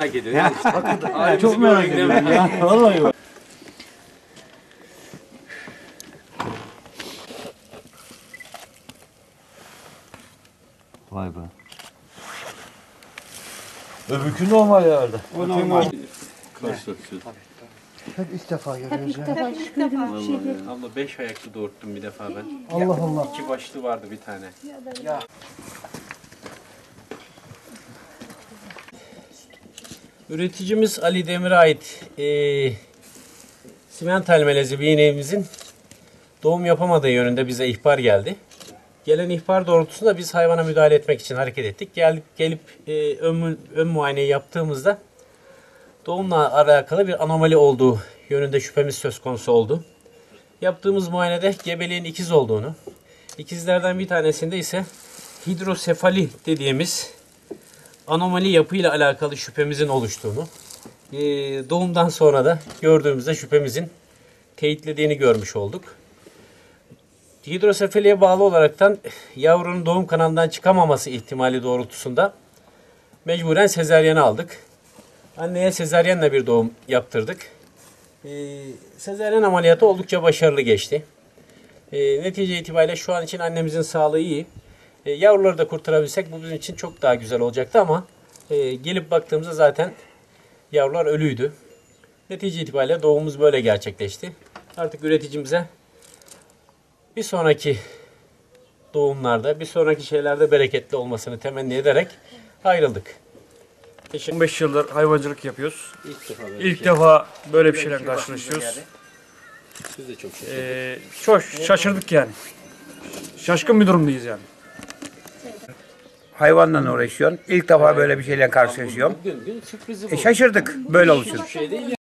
merak ediyor. Ya, çok merak ediyorum ya. Vallahi bak. Vay be. Öbürkü normal herhalde. O normal. Karşılaşıyoruz. Hep ilk defa görüyoruz ya. Abla beş ayaklı doğurttum bir defa ben. Allah Allah. İki başlı vardı bir tane. Üreticimiz Ali Demir'e ait e, simental melezi bir ineğimizin doğum yapamadığı yönünde bize ihbar geldi. Gelen ihbar doğrultusunda biz hayvana müdahale etmek için hareket ettik. Gelip gelip e, ön, ön muayeneyi yaptığımızda doğumla alakalı bir anomali olduğu yönünde şüphemiz söz konusu oldu. Yaptığımız muayenede gebeliğin ikiz olduğunu, ikizlerden bir tanesinde ise hidrosefali dediğimiz anomali yapıyla alakalı şüphemizin oluştuğunu, e, doğumdan sonra da gördüğümüzde şüphemizin teyitlediğini görmüş olduk. Hidrosefaliye bağlı olaraktan yavrunun doğum kanalından çıkamaması ihtimali doğrultusunda mecburen sezeryeni aldık. Anneye sezeryenle bir doğum yaptırdık. Ee, sezeryen ameliyatı oldukça başarılı geçti. Ee, netice itibariyle şu an için annemizin sağlığı iyi. Ee, yavruları da kurtarabilsek bu bizim için çok daha güzel olacaktı ama e, gelip baktığımızda zaten yavrular ölüydü. Netice itibariyle doğumumuz böyle gerçekleşti. Artık üreticimize bir sonraki doğumlarda, bir sonraki şeylerde bereketli olmasını temenni ederek ayrıldık. 15 yıldır hayvancılık yapıyoruz. İlk defa İlk defa böyle bir şeyle karşılaşıyoruz. Biz de çok Ee, çok şaşırdık yani. Şaşkın bir durumdayız yani. Hayvanla uğraşıyorsun. İlk defa böyle bir şeyle karşılaşıyorum. E şaşırdık böyle olsun. Şey değil